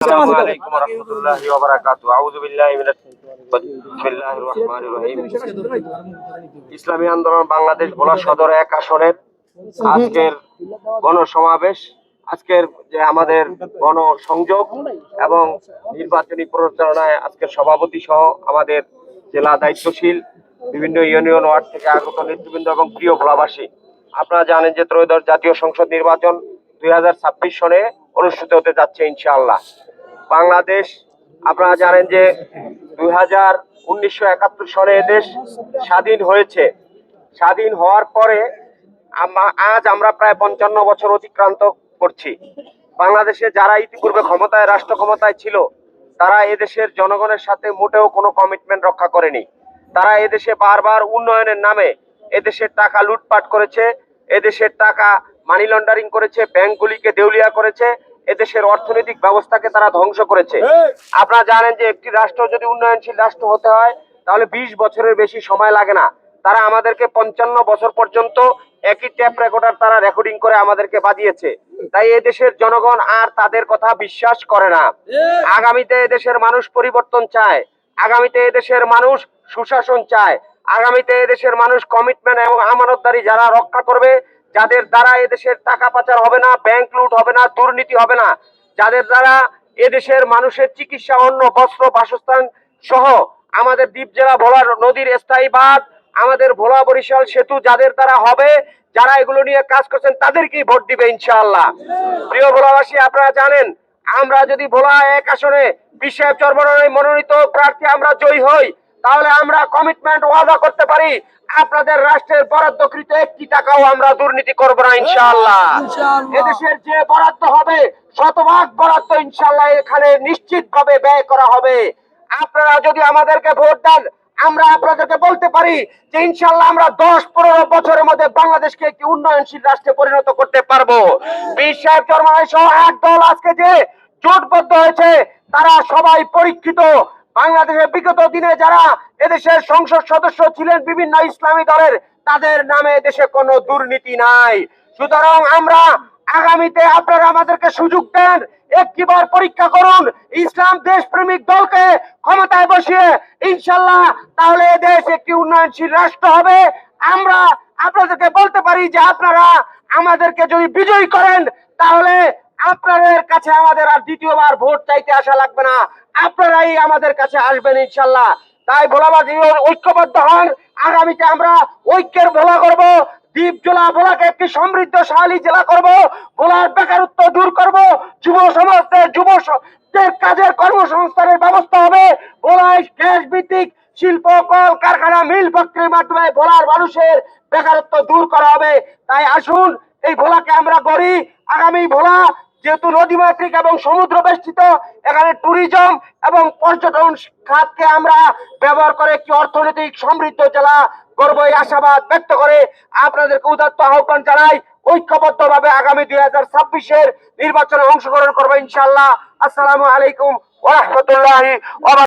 السلام عليكم ورحمة الله وبركاته أعوذ بالله من بسم الله الرحمن الرحيم ইসলামী আন্দোলন বাংলাদেশ ভোলা সদর এক আসনের আজকের গণসমাবেশ আজকের যে আমাদের গণসংযোগ এবং নির্বাচনী প্রচারণায় আজকের সভাপতি সহ আমাদের জেলা দায়িত্বশীল বিভিন্ন ইউনিয়ন ওয়ার্ড থেকে আগত নেতৃবৃন্দ এবং প্রিয় ভোলাবাসী আপনারা জানেন যে ত্রয়োদশ জাতীয় সংসদ নির্বাচন দুই সনে অনুষ্ঠিত হতে যাচ্ছে ইনশাআল্লাহ বাংলাদেশ। আপনারা জানেন যে দুই হাজার উনিশশো একাত্তর সনে দেশ স্বাধীন হয়েছে। স্বাধীন হওয়ার পরে আজ আমরা প্রায় পঞ্চান্ন বছর অতিক্রান্ত করছি। বাংলাদেশে যারা ইতিপূর্বে ক্ষমতায়, রাষ্ট্র ক্ষমতায় ছিল, তারা এদেশের জনগণের সাথে মোটেও কোনো কমিটমেন্ট রক্ষা করেনি। তারা এদেশে বারবার উন্নয়নের নামে এদেশের টাকা লুটপাট করেছে। এদেশের টাকা মানি লন্ডারিং করেছে ব্যাংকগুলিকে দেউলিয়া করেছে। এদেশের অর্থনৈতিক ব্যবস্থাকে তারা ধ্বংস করেছে। আপনারা জানেন যে একটি রাষ্ট্র যদি উন্নয়নশীল রাষ্ট্র হতে হয় তাহলে বিশ বছরের বেশি সময় লাগে না। তারা আমাদেরকে পঞ্চান্ন বছর পর্যন্ত একই ট্যাপ রেকর্ডার তারা রেকর্ডিং করে আমাদেরকে বাজিয়েছে তাই এদেশের জনগণ আর তাদের কথা বিশ্বাস করে না। আগামীতে এদেশের মানুষ পরিবর্তন চায়। আগামীতে এদেশের মানুষ সুশাসন চায়। আগামীতে এদেশের মানুষ কমিটমেন্ট এবং আমানতদারি যারা রক্ষা করবে যাদের দ্বারা এদেশের টাকা পাচার হবে না ব্যাংক লুট হবে না, দুর্নীতি হবে না, যাদের দ্বারা এদেশের মানুষের চিকিৎসা অন্য বস্ত্র, বাসস্থান সহ আমাদের দ্বীপ জেলা ভোলা নদীর স্থায়ী বাঁধ, আমাদের ভোলা বরিশাল সেতু যাদের দ্বারা হবে, যারা এগুলো নিয়ে কাজ করছেন, তাদেরকেই ভোট দিবে ইনশাআল্লাহ। প্রিয় ভোলাবাসী, আপনারা জানেন, আমরা যদি ভোলা এক আসনে বিশ্বের চর্মনায় মনোনীত প্রার্থী আমরা জয়ী হই। তাহলে আমরা কমিটমেন্ট ওয়াদা করতে পারি। আপনাদের রাষ্ট্রের বরাদ্দকৃত একটি টাকাও আমরা দুর্নীতি করব না ইনশাআল্লাহ। এদেশের যে বরাদ্দ হবে শতভাগ বরাদ্দ ইনশাআল্লাহ এখানে নিশ্চিতভাবে ব্যয় করা হবে। আপনারা যদি আমাদেরকে ভোট দেন আমরা আপনাদেরকে বলতে পারি যে ইনশাল্লাহ আমরা দশ পনেরো বছরের মধ্যে বাংলাদেশকে একটি উন্নয়নশীল রাষ্ট্রে পরিণত করতে পারব। বীর সাহেব সহ এক দল আজকে যে জোটবদ্ধ হয়েছে তারা সবাই পরীক্ষিত। বাংলাদেশের বিগত দিনে যারা এদেশের সংসদ সদস্য ছিলেন বিভিন্ন ইসলামী দলের, তাদের নামে দেশে কোনো দুর্নীতি নাই। সুতরাং আমরা আগামীতে আপনারা আমাদেরকে সুযোগ দেন, একটিবার পরীক্ষা করুন, ইসলাম দেশপ্রেমিক দলকে ক্ষমতায় বসিয়ে ইনশাল্লাহ তাহলে দেশ একটি উন্নয়নশীল রাষ্ট্র হবে। আমরা আপনাদেরকে বলতে পারি যে আপনারা আমাদেরকে যদি বিজয়ী করেন, তাহলে আপনাদের কাছে আমাদের আর দ্বিতীয়বার ভোট চাইতে আসা লাগবে না। আপনারাই আমাদের কাছে আসবেন ইনশাল্লাহ। তাই ভোলাবাদী ঐক্যবদ্ধ হন। আগামীতে আমরা ঐক্যের ভোলা করব। দ্বীপ জেলা ভোলাকে একটি সমৃদ্ধশালী জেলা করব। ভোলার বেকারত্ব দূর করব। যুব সমাজদের, যুব কাজের কর্মসংস্থানের ব্যবস্থা হবে। ভোলায় গ্যাস ভিত্তিক শিল্প, কল, কারখানা, মিল ফ্যাক্টরির মাধ্যমে ভোলার মানুষের বেকারত্ব দূর করা হবে। তাই আসুন, এই ভোলাকে আমরা গড়ি। আগামী ভোলা যেহেতু নদীমাতৃক এবং সমুদ্র বেষ্টিত, এখানে ট্যুরিজম এবং পর্যটন খাতকে আমরা ব্যবহার করে একটি অর্থনৈতিক সমৃদ্ধ জেলা গর্ব এই আশাবাদ ব্যক্ত করে আপনাদেরকে উদাত্ত আহ্বান জানাই। ঐক্যবদ্ধ ভাবে আগামী দুই হাজার ছাব্বিশের নির্বাচনে অংশগ্রহণ করব ইনশাল্লাহ আসসালামু আলাইকুম ওরহমতুল্লাহ